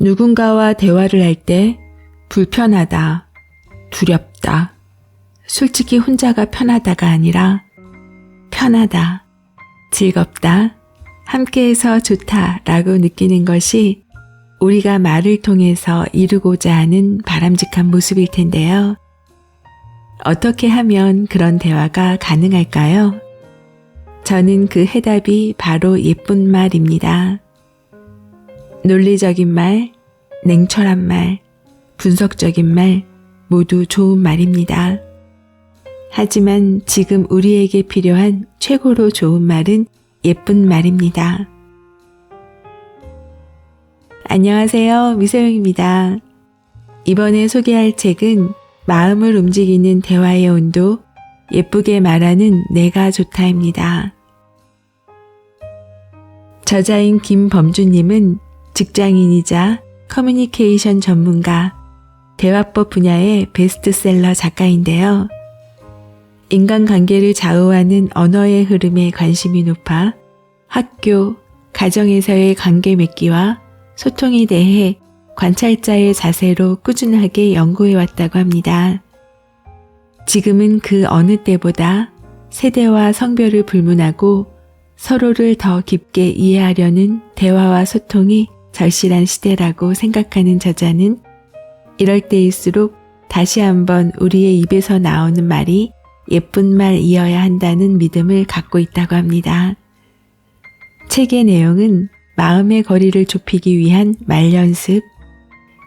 누군가와 대화를 할 때 불편하다, 두렵다, 솔직히 혼자가 편하다가 아니라 편하다, 즐겁다, 함께해서 좋다 라고 느끼는 것이 우리가 말을 통해서 이루고자 하는 바람직한 모습일 텐데요. 어떻게 하면 그런 대화가 가능할까요? 저는 그 해답이 바로 예쁜 말입니다. 논리적인 말, 냉철한 말, 분석적인 말, 모두 좋은 말입니다. 하지만 지금 우리에게 필요한 최고로 좋은 말은 예쁜 말입니다. 안녕하세요. 미소영입니다. 이번에 소개할 책은 마음을 움직이는 대화의 온도, 예쁘게 말하는 내가 좋다입니다. 저자인 김범주님은 직장인이자 커뮤니케이션 전문가, 대화법 분야의 베스트셀러 작가인데요. 인간관계를 좌우하는 언어의 흐름에 관심이 높아 학교, 가정에서의 관계 맺기와 소통에 대해 관찰자의 자세로 꾸준하게 연구해 왔다고 합니다. 지금은 그 어느 때보다 세대와 성별을 불문하고 서로를 더 깊게 이해하려는 대화와 소통이 절실한 시대라고 생각하는 저자는 이럴 때일수록 다시 한번 우리의 입에서 나오는 말이 예쁜 말이어야 한다는 믿음을 갖고 있다고 합니다. 책의 내용은 마음의 거리를 좁히기 위한 말 연습,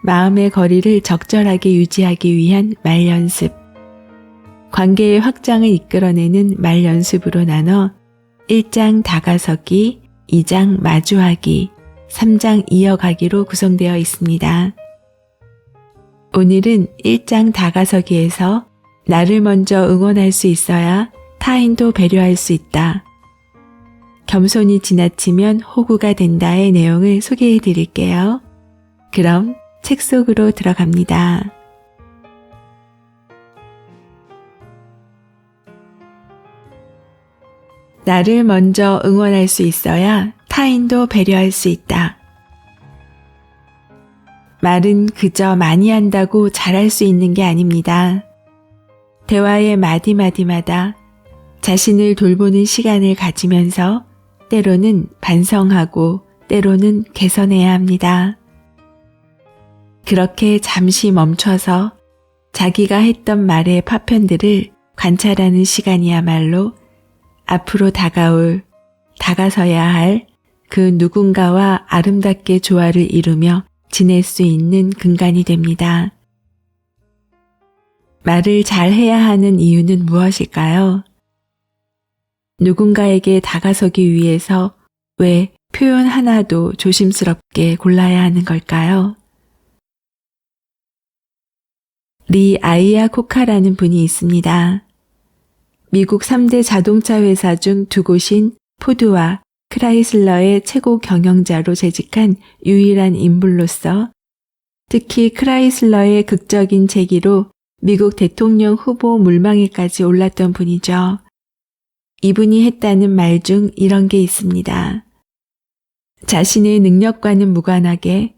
마음의 거리를 적절하게 유지하기 위한 말 연습, 관계의 확장을 이끌어내는 말 연습으로 나눠 1장 다가서기, 2장 마주하기, 3장 이어가기로 구성되어 있습니다. 오늘은 1장 다가서기에서 나를 먼저 응원할 수 있어야 타인도 배려할 수 있다. 겸손이 지나치면 호구가 된다의 내용을 소개해 드릴게요. 그럼 책 속으로 들어갑니다. 나를 먼저 응원할 수 있어야 타인도 배려할 수 있다. 말은 그저 많이 한다고 잘할 수 있는 게 아닙니다. 대화의 마디마디마다 자신을 돌보는 시간을 가지면서 때로는 반성하고 때로는 개선해야 합니다. 그렇게 잠시 멈춰서 자기가 했던 말의 파편들을 관찰하는 시간이야말로 앞으로 다가올, 다가서야 할 그 누군가와 아름답게 조화를 이루며 지낼 수 있는 근간이 됩니다. 말을 잘 해야 하는 이유는 무엇일까요? 누군가에게 다가서기 위해서 왜 표현 하나도 조심스럽게 골라야 하는 걸까요? 리 아이아 코카라는 분이 있습니다. 미국 3대 자동차 회사 중 두 곳인 포드와 크라이슬러의 최고 경영자로 재직한 유일한 인물로서 특히 크라이슬러의 극적인 재기로 미국 대통령 후보 물망에까지 올랐던 분이죠. 이분이 했다는 말 중 이런 게 있습니다. 자신의 능력과는 무관하게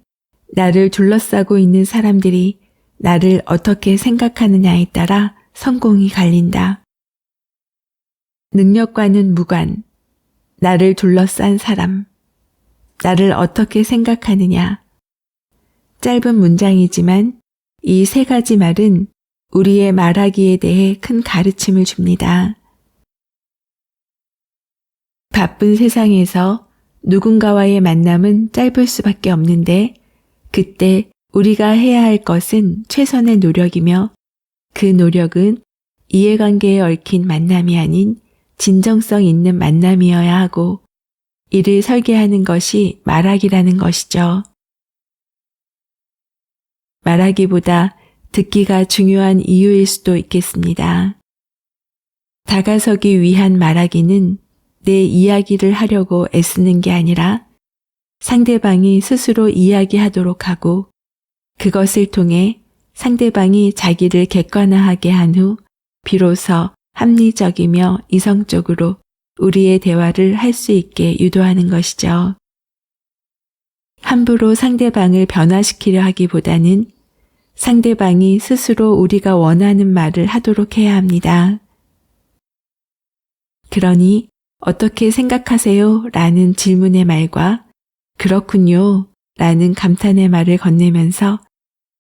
나를 둘러싸고 있는 사람들이 나를 어떻게 생각하느냐에 따라 성공이 갈린다. 능력과는 무관, 나를 둘러싼 사람, 나를 어떻게 생각하느냐. 짧은 문장이지만 이 세 가지 말은 우리의 말하기에 대해 큰 가르침을 줍니다. 바쁜 세상에서 누군가와의 만남은 짧을 수밖에 없는데 그때 우리가 해야 할 것은 최선의 노력이며 그 노력은 이해관계에 얽힌 만남이 아닌 진정성 있는 만남이어야 하고 이를 설계하는 것이 말하기라는 것이죠. 말하기보다 듣기가 중요한 이유일 수도 있겠습니다. 다가서기 위한 말하기는 내 이야기를 하려고 애쓰는 게 아니라 상대방이 스스로 이야기하도록 하고 그것을 통해 상대방이 자기를 객관화하게 한 후 비로소 합리적이며 이성적으로 우리의 대화를 할 수 있게 유도하는 것이죠. 함부로 상대방을 변화시키려 하기보다는 상대방이 스스로 우리가 원하는 말을 하도록 해야 합니다. 그러니 어떻게 생각하세요? 라는 질문의 말과 그렇군요. 라는 감탄의 말을 건네면서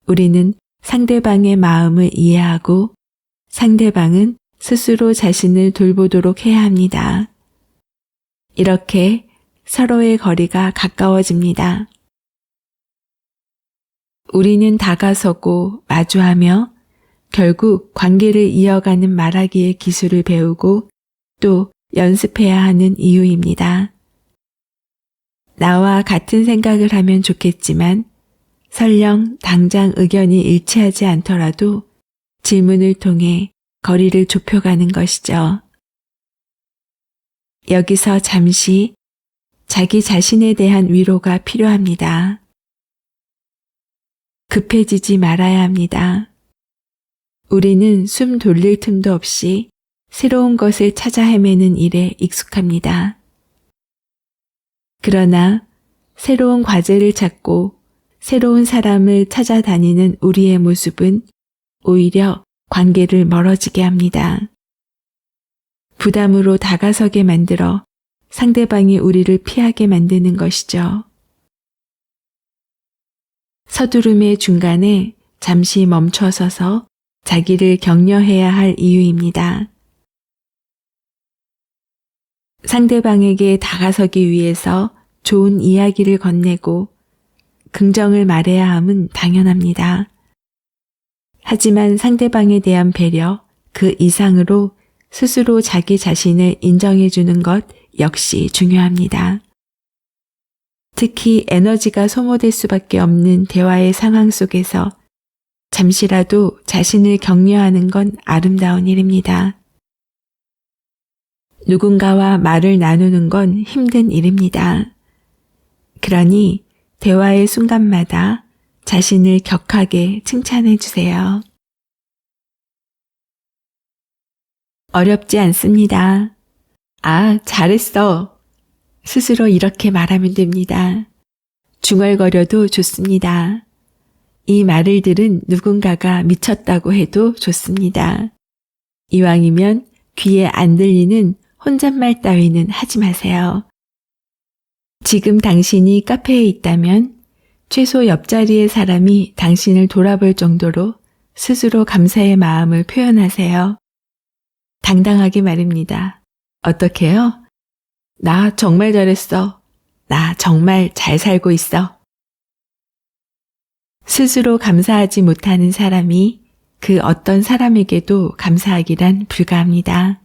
우리는 상대방의 마음을 이해하고 상대방은 스스로 자신을 돌보도록 해야 합니다. 이렇게 서로의 거리가 가까워집니다. 우리는 다가서고 마주하며 결국 관계를 이어가는 말하기의 기술을 배우고 또 연습해야 하는 이유입니다. 나와 같은 생각을 하면 좋겠지만 설령 당장 의견이 일치하지 않더라도 질문을 통해 거리를 좁혀가는 것이죠. 여기서 잠시 자기 자신에 대한 위로가 필요합니다. 급해지지 말아야 합니다. 우리는 숨 돌릴 틈도 없이 새로운 것을 찾아 헤매는 일에 익숙합니다. 그러나 새로운 과제를 찾고 새로운 사람을 찾아다니는 우리의 모습은 오히려 관계를 멀어지게 합니다. 부담으로 다가서게 만들어 상대방이 우리를 피하게 만드는 것이죠. 서두름의 중간에 잠시 멈춰서서 자기를 격려해야 할 이유입니다. 상대방에게 다가서기 위해서 좋은 이야기를 건네고 긍정을 말해야 함은 당연합니다. 하지만 상대방에 대한 배려, 그 이상으로 스스로 자기 자신을 인정해 주는 것 역시 중요합니다. 특히 에너지가 소모될 수밖에 없는 대화의 상황 속에서 잠시라도 자신을 격려하는 건 아름다운 일입니다. 누군가와 말을 나누는 건 힘든 일입니다. 그러니 대화의 순간마다 자신을 격하게 칭찬해 주세요. 어렵지 않습니다. 아, 잘했어. 스스로 이렇게 말하면 됩니다. 중얼거려도 좋습니다. 이 말을 들은 누군가가 미쳤다고 해도 좋습니다. 이왕이면 귀에 안 들리는 혼잣말 따위는 하지 마세요. 지금 당신이 카페에 있다면 최소 옆자리의 사람이 당신을 돌아볼 정도로 스스로 감사의 마음을 표현하세요. 당당하게 말입니다. 어떻게요? 나 정말 잘했어. 나 정말 잘 살고 있어. 스스로 감사하지 못하는 사람이 그 어떤 사람에게도 감사하기란 불가합니다.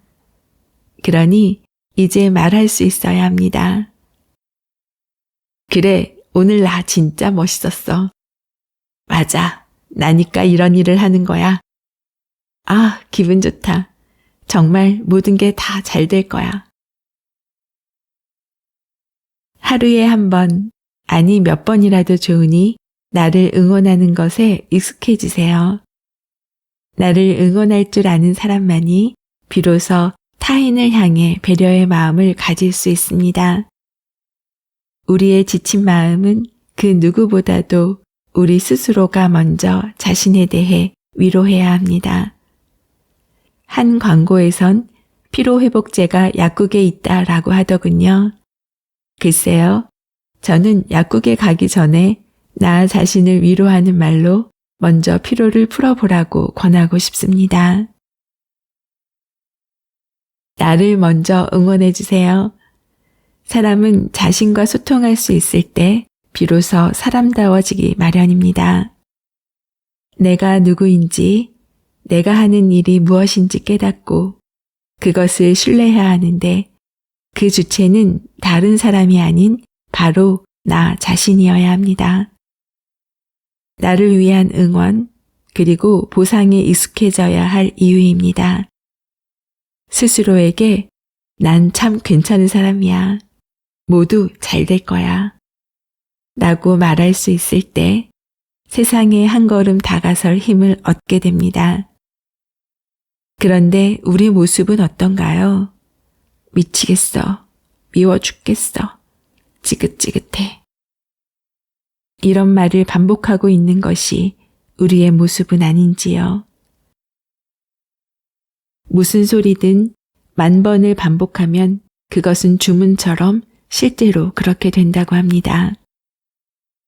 그러니 이제 말할 수 있어야 합니다. 그래, 오늘 나 진짜 멋있었어. 맞아. 나니까 이런 일을 하는 거야. 아, 기분 좋다. 정말 모든 게 다 잘 될 거야. 하루에 한 번, 아니 몇 번이라도 좋으니 나를 응원하는 것에 익숙해지세요. 나를 응원할 줄 아는 사람만이 비로소 타인을 향해 배려의 마음을 가질 수 있습니다. 우리의 지친 마음은 그 누구보다도 우리 스스로가 먼저 자신에 대해 위로해야 합니다. 한 광고에선 피로회복제가 약국에 있다 라고 하더군요. 글쎄요, 저는 약국에 가기 전에 나 자신을 위로하는 말로 먼저 피로를 풀어보라고 권하고 싶습니다. 나를 먼저 응원해주세요. 사람은 자신과 소통할 수 있을 때 비로소 사람다워지기 마련입니다. 내가 누구인지, 내가 하는 일이 무엇인지 깨닫고 그것을 신뢰해야 하는데 그 주체는 다른 사람이 아닌 바로 나 자신이어야 합니다. 나를 위한 응원, 그리고 보상에 익숙해져야 할 이유입니다. 스스로에게 난 참 괜찮은 사람이야. 모두 잘 될 거야. 라고 말할 수 있을 때 세상에 한 걸음 다가설 힘을 얻게 됩니다. 그런데 우리 모습은 어떤가요? 미치겠어. 미워 죽겠어. 지긋지긋해. 이런 말을 반복하고 있는 것이 우리의 모습은 아닌지요. 무슨 소리든 만 번을 반복하면 그것은 주문처럼 실제로 그렇게 된다고 합니다.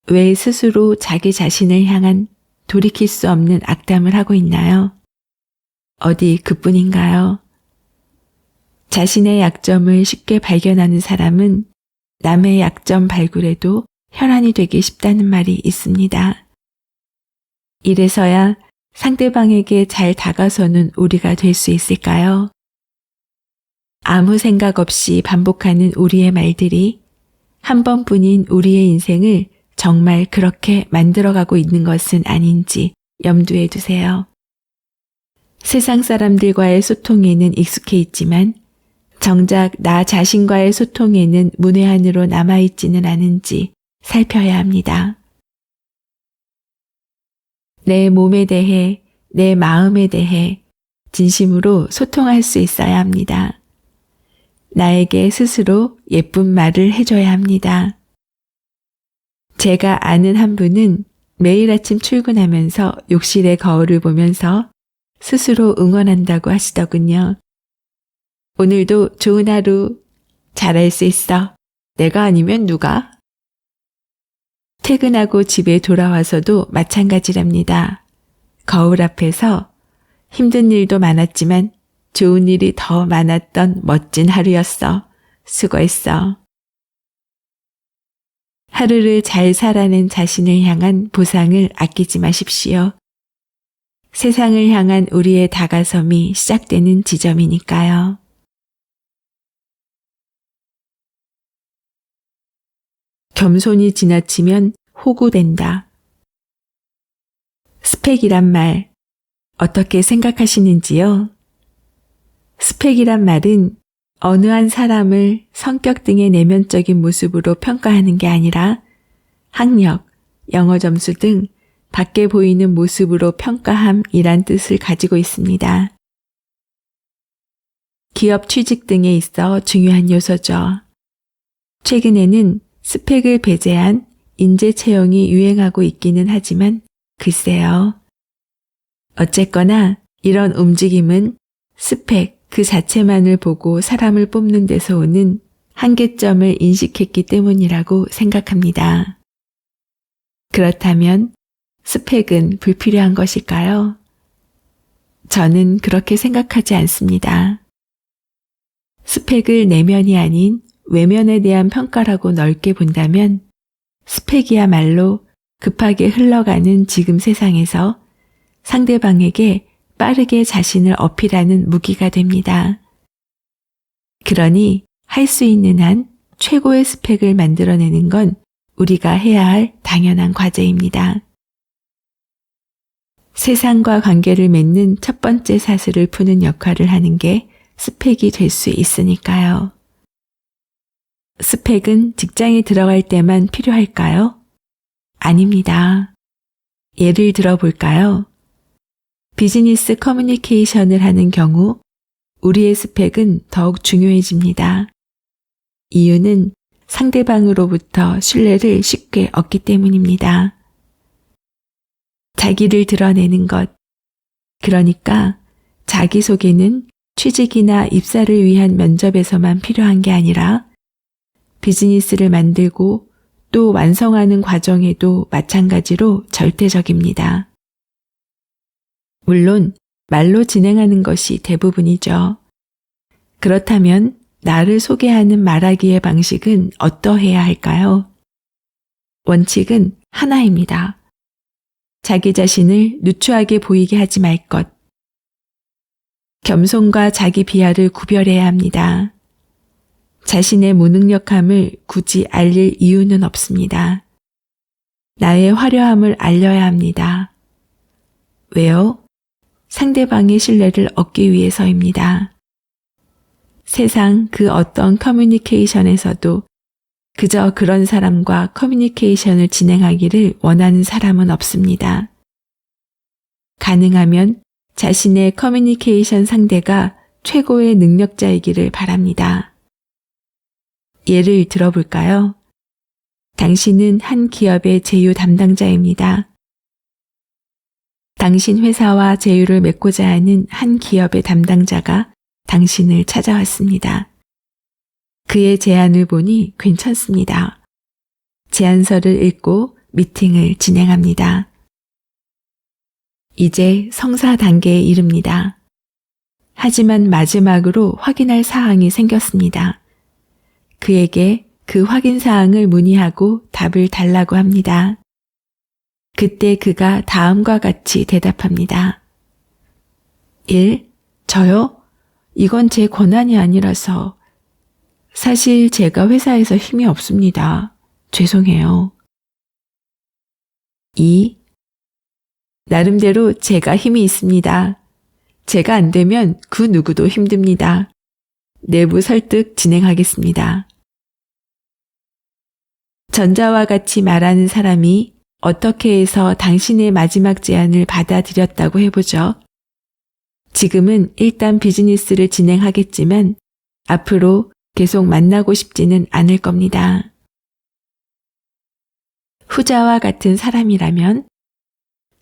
왜 스스로 자기 자신을 향한 돌이킬 수 없는 악담을 하고 있나요? 어디 그뿐인가요? 자신의 약점을 쉽게 발견하는 사람은 남의 약점 발굴에도 혈안이 되기 쉽다는 말이 있습니다. 이래서야 상대방에게 잘 다가서는 우리가 될 수 있을까요? 아무 생각 없이 반복하는 우리의 말들이 한 번뿐인 우리의 인생을 정말 그렇게 만들어가고 있는 것은 아닌지 염두에 두세요. 세상 사람들과의 소통에는 익숙해 있지만 정작 나 자신과의 소통에는 문외한으로 남아있지는 않은지 살펴야 합니다. 내 몸에 대해, 내 마음에 대해 진심으로 소통할 수 있어야 합니다. 나에게 스스로 예쁜 말을 해줘야 합니다. 제가 아는 한 분은 매일 아침 출근하면서 욕실의 거울을 보면서 스스로 응원한다고 하시더군요. 오늘도 좋은 하루 잘할 수 있어. 내가 아니면 누가? 퇴근하고 집에 돌아와서도 마찬가지랍니다. 거울 앞에서 힘든 일도 많았지만 좋은 일이 더 많았던 멋진 하루였어. 수고했어. 하루를 잘 살아낸 자신을 향한 보상을 아끼지 마십시오. 세상을 향한 우리의 다가섬이 시작되는 지점이니까요. 겸손이 지나치면 호구된다. 스펙이란 말 어떻게 생각하시는지요? 스펙이란 말은 어느 한 사람을 성격 등의 내면적인 모습으로 평가하는 게 아니라 학력, 영어 점수 등 밖에 보이는 모습으로 평가함이란 뜻을 가지고 있습니다. 기업 취직 등에 있어 중요한 요소죠. 최근에는 스펙을 배제한 인재 채용이 유행하고 있기는 하지만 글쎄요. 어쨌거나 이런 움직임은 스펙 그 자체만을 보고 사람을 뽑는 데서 오는 한계점을 인식했기 때문이라고 생각합니다. 그렇다면 스펙은 불필요한 것일까요? 저는 그렇게 생각하지 않습니다. 스펙을 내면이 아닌 외면에 대한 평가라고 넓게 본다면 스펙이야말로 급하게 흘러가는 지금 세상에서 상대방에게 빠르게 자신을 어필하는 무기가 됩니다. 그러니 할 수 있는 한 최고의 스펙을 만들어내는 건 우리가 해야 할 당연한 과제입니다. 세상과 관계를 맺는 첫 번째 사슬을 푸는 역할을 하는 게 스펙이 될 수 있으니까요. 스펙은 직장에 들어갈 때만 필요할까요? 아닙니다. 예를 들어 볼까요? 비즈니스 커뮤니케이션을 하는 경우 우리의 스펙은 더욱 중요해집니다. 이유는 상대방으로부터 신뢰를 쉽게 얻기 때문입니다. 자기를 드러내는 것. 그러니까 자기소개는 취직이나 입사를 위한 면접에서만 필요한 게 아니라 비즈니스를 만들고 또 완성하는 과정에도 마찬가지로 절대적입니다. 물론 말로 진행하는 것이 대부분이죠. 그렇다면 나를 소개하는 말하기의 방식은 어떠해야 할까요? 원칙은 하나입니다. 자기 자신을 누추하게 보이게 하지 말 것. 겸손과 자기 비하를 구별해야 합니다. 자신의 무능력함을 굳이 알릴 이유는 없습니다. 나의 화려함을 알려야 합니다. 왜요? 상대방의 신뢰를 얻기 위해서입니다. 세상 그 어떤 커뮤니케이션에서도 그저 그런 사람과 커뮤니케이션을 진행하기를 원하는 사람은 없습니다. 가능하면 자신의 커뮤니케이션 상대가 최고의 능력자이기를 바랍니다. 예를 들어볼까요? 당신은 한 기업의 제휴 담당자입니다. 당신 회사와 제휴를 맺고자 하는 한 기업의 담당자가 당신을 찾아왔습니다. 그의 제안을 보니 괜찮습니다. 제안서를 읽고 미팅을 진행합니다. 이제 성사 단계에 이릅니다. 하지만 마지막으로 확인할 사항이 생겼습니다. 그에게 그 확인 사항을 문의하고 답을 달라고 합니다. 그때 그가 다음과 같이 대답합니다. 1. 저요? 이건 제 권한이 아니라서 사실 제가 회사에서 힘이 없습니다. 죄송해요. 2. 나름대로 제가 힘이 있습니다. 제가 안 되면 그 누구도 힘듭니다. 내부 설득 진행하겠습니다. 전자와 같이 말하는 사람이 어떻게 해서 당신의 마지막 제안을 받아들였다고 해보죠. 지금은 일단 비즈니스를 진행하겠지만 앞으로 계속 만나고 싶지는 않을 겁니다. 후자와 같은 사람이라면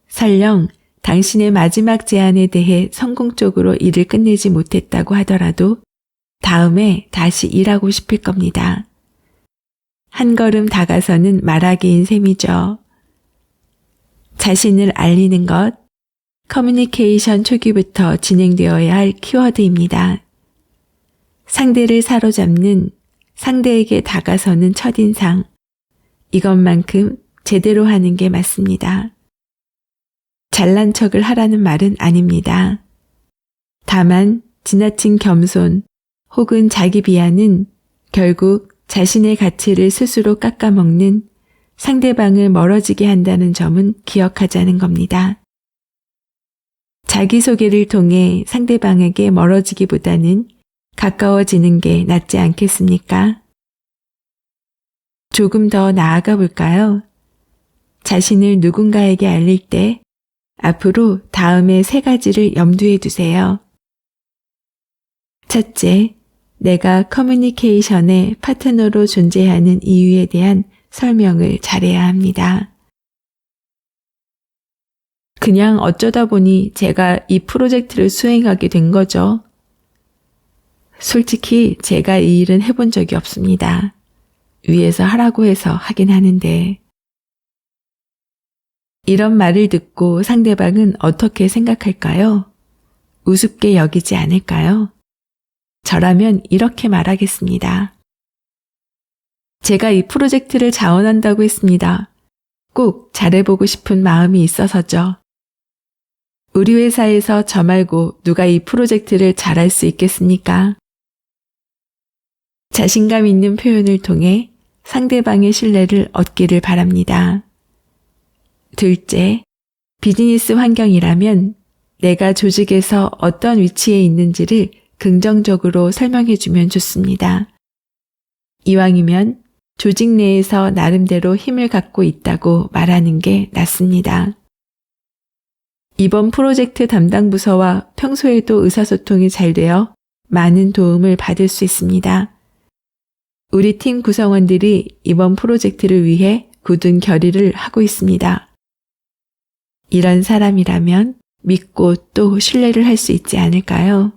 설령 당신의 마지막 제안에 대해 성공적으로 일을 끝내지 못했다고 하더라도 다음에 다시 일하고 싶을 겁니다. 한 걸음 다가서는 말하기인 셈이죠. 자신을 알리는 것, 커뮤니케이션 초기부터 진행되어야 할 키워드입니다. 상대를 사로잡는 상대에게 다가서는 첫인상, 이것만큼 제대로 하는 게 맞습니다. 잘난 척을 하라는 말은 아닙니다. 다만 지나친 겸손 혹은 자기 비하는 결국 자신의 가치를 스스로 깎아먹는 상대방을 멀어지게 한다는 점은 기억하자는 겁니다. 자기소개를 통해 상대방에게 멀어지기보다는 가까워지는 게 낫지 않겠습니까? 조금 더 나아가 볼까요? 자신을 누군가에게 알릴 때 앞으로 다음의 세 가지를 염두에 두세요. 첫째, 내가 커뮤니케이션의 파트너로 존재하는 이유에 대한 설명을 잘해야 합니다. 그냥 어쩌다 보니 제가 이 프로젝트를 수행하게 된 거죠. 솔직히 제가 이 일은 해본 적이 없습니다. 위에서 하라고 해서 하긴 하는데. 이런 말을 듣고 상대방은 어떻게 생각할까요? 우습게 여기지 않을까요? 저라면 이렇게 말하겠습니다. 제가 이 프로젝트를 자원한다고 했습니다. 꼭 잘해보고 싶은 마음이 있어서죠. 우리 회사에서 저 말고 누가 이 프로젝트를 잘할 수 있겠습니까? 자신감 있는 표현을 통해 상대방의 신뢰를 얻기를 바랍니다. 둘째, 비즈니스 환경이라면 내가 조직에서 어떤 위치에 있는지를 긍정적으로 설명해 주면 좋습니다. 이왕이면 조직 내에서 나름대로 힘을 갖고 있다고 말하는 게 낫습니다. 이번 프로젝트 담당 부서와 평소에도 의사소통이 잘 되어 많은 도움을 받을 수 있습니다. 우리 팀 구성원들이 이번 프로젝트를 위해 굳은 결의를 하고 있습니다. 이런 사람이라면 믿고 또 신뢰를 할 수 있지 않을까요?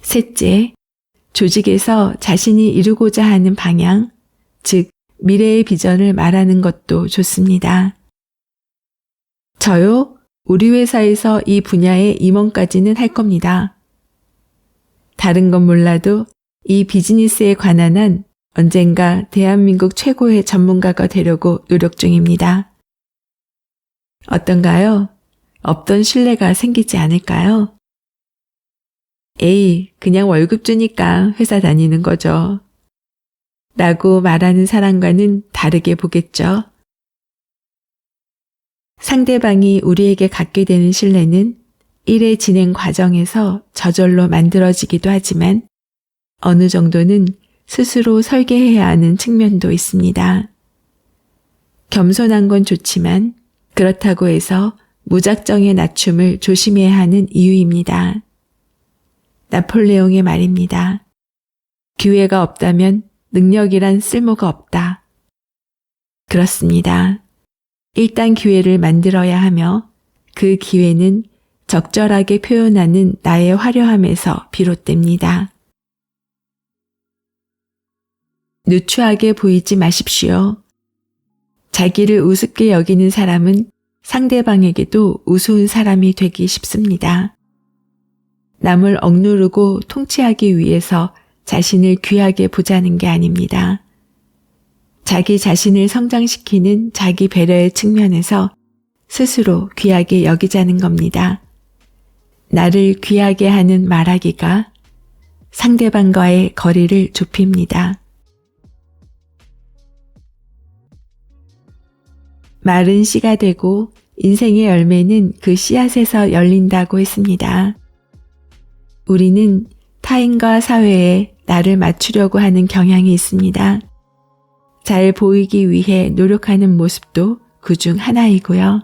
셋째, 조직에서 자신이 이루고자 하는 방향, 즉, 미래의 비전을 말하는 것도 좋습니다. 저요, 우리 회사에서 이 분야의 임원까지는 할 겁니다. 다른 건 몰라도 이 비즈니스에 관한 한 언젠가 대한민국 최고의 전문가가 되려고 노력 중입니다. 어떤가요? 없던 신뢰가 생기지 않을까요? 에이, 그냥 월급 주니까 회사 다니는 거죠. 라고 말하는 사람과는 다르게 보겠죠. 상대방이 우리에게 갖게 되는 신뢰는 일의 진행 과정에서 저절로 만들어지기도 하지만 어느 정도는 스스로 설계해야 하는 측면도 있습니다. 겸손한 건 좋지만 그렇다고 해서 무작정의 낮춤을 조심해야 하는 이유입니다. 나폴레옹의 말입니다. 기회가 없다면 능력이란 쓸모가 없다. 그렇습니다. 일단 기회를 만들어야 하며 그 기회는 적절하게 표현하는 나의 화려함에서 비롯됩니다. 누추하게 보이지 마십시오. 자기를 우습게 여기는 사람은 상대방에게도 우스운 사람이 되기 쉽습니다. 남을 억누르고 통치하기 위해서 자신을 귀하게 보자는 게 아닙니다. 자기 자신을 성장시키는 자기 배려의 측면에서 스스로 귀하게 여기자는 겁니다. 나를 귀하게 하는 말하기가 상대방과의 거리를 좁힙니다. 마른 씨가 되고 인생의 열매는 그 씨앗에서 열린다고 했습니다. 우리는 타인과 사회에 나를 맞추려고 하는 경향이 있습니다. 잘 보이기 위해 노력하는 모습도 그 중 하나이고요.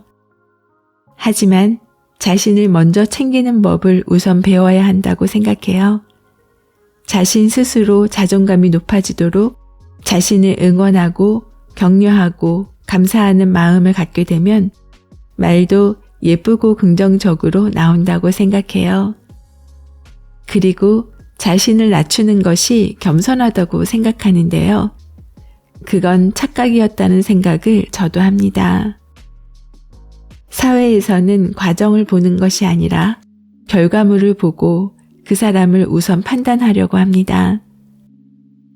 하지만 자신을 먼저 챙기는 법을 우선 배워야 한다고 생각해요. 자신 스스로 자존감이 높아지도록 자신을 응원하고 격려하고 감사하는 마음을 갖게 되면 말도 예쁘고 긍정적으로 나온다고 생각해요. 그리고 자신을 낮추는 것이 겸손하다고 생각하는데요. 그건 착각이었다는 생각을 저도 합니다. 사회에서는 과정을 보는 것이 아니라 결과물을 보고 그 사람을 우선 판단하려고 합니다.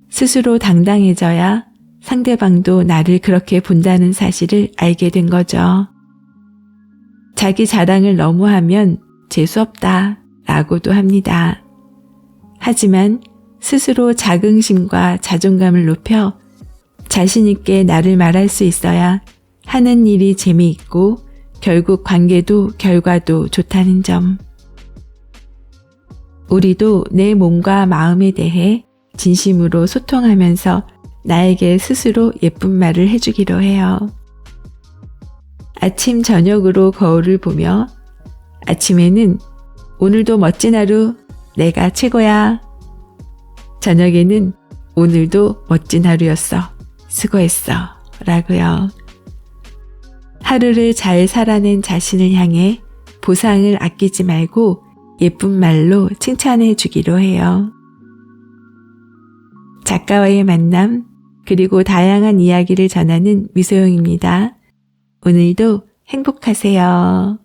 스스로 당당해져야 상대방도 나를 그렇게 본다는 사실을 알게 된 거죠. 자기 자랑을 너무 하면 재수없다 라고도 합니다. 하지만 스스로 자긍심과 자존감을 높여 자신있게 나를 말할 수 있어야 하는 일이 재미있고 결국 관계도 결과도 좋다는 점. 우리도 내 몸과 마음에 대해 진심으로 소통하면서 나에게 스스로 예쁜 말을 해주기로 해요. 아침, 저녁으로 거울을 보며 아침에는 오늘도 멋진 하루 내가 최고야. 저녁에는 오늘도 멋진 하루였어. 수고했어. 라고요. 하루를 잘 살아낸 자신을 향해 보상을 아끼지 말고 예쁜 말로 칭찬해 주기로 해요. 작가와의 만남, 그리고 다양한 이야기를 전하는 미소영입니다. 오늘도 행복하세요.